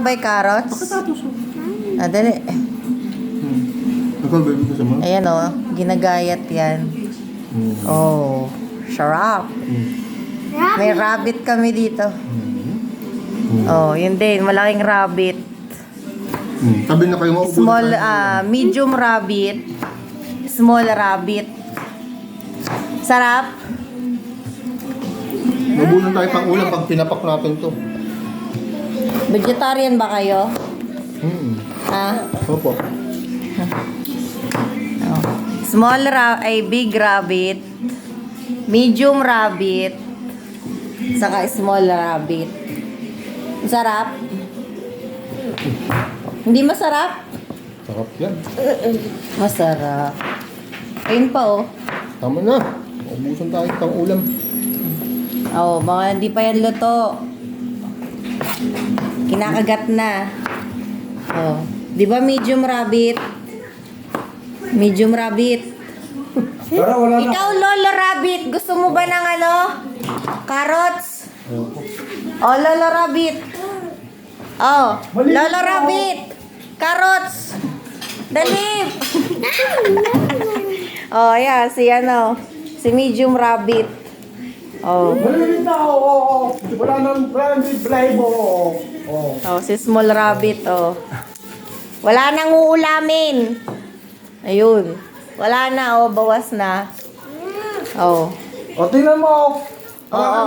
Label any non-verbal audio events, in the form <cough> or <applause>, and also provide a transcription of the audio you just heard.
Bay carrots? Oh. Ah, dali. Hmm. Ikaw, baby ko sa mga. Ayan o, ginagayat yan. Hmm. Oh, sarap. Hmm. May rabbit kami dito. Oh, yun din, malaking rabbit. Hmm. Tabi na kayo mauubunan Small, tayo. ah, medium rabbit. Small rabbit. Sarap. Mabunan tayo pang ulam pag pinapak natin to. Vegetarian ba kayo? Hmm. Ha? Opo. <laughs> Oh. Small ra ay big rabbit. Medium rabbit. Saka small rabbit. Sarap. Hindi masarap? Sarap yan. Masarap. Ayun pa oh. Tama na. Maubusan tayo pang ulam. Oh, mga hindi pa yan luto. Kinakagat na. Oh. Di ba medium rabbit? Medium rabbit. Pero wala na. Ikaw, Lolo Rabbit, gusto mo ba ng ano? Carrots? Oh, Lolo Rabbit. Oh, Mali Lolo ito. Rabbit. Carrots. Dali. <laughs> oh, yeah, si ano, si Medium Rabbit. Oh, Malilita ako. oo, oo. Wala nang brand play mo. Oh. oh, si Small Rabbit, oh. Wala nang uulamin. Ayun. Wala na, oh, bawas na. Oh. O tingnan mo. Oo,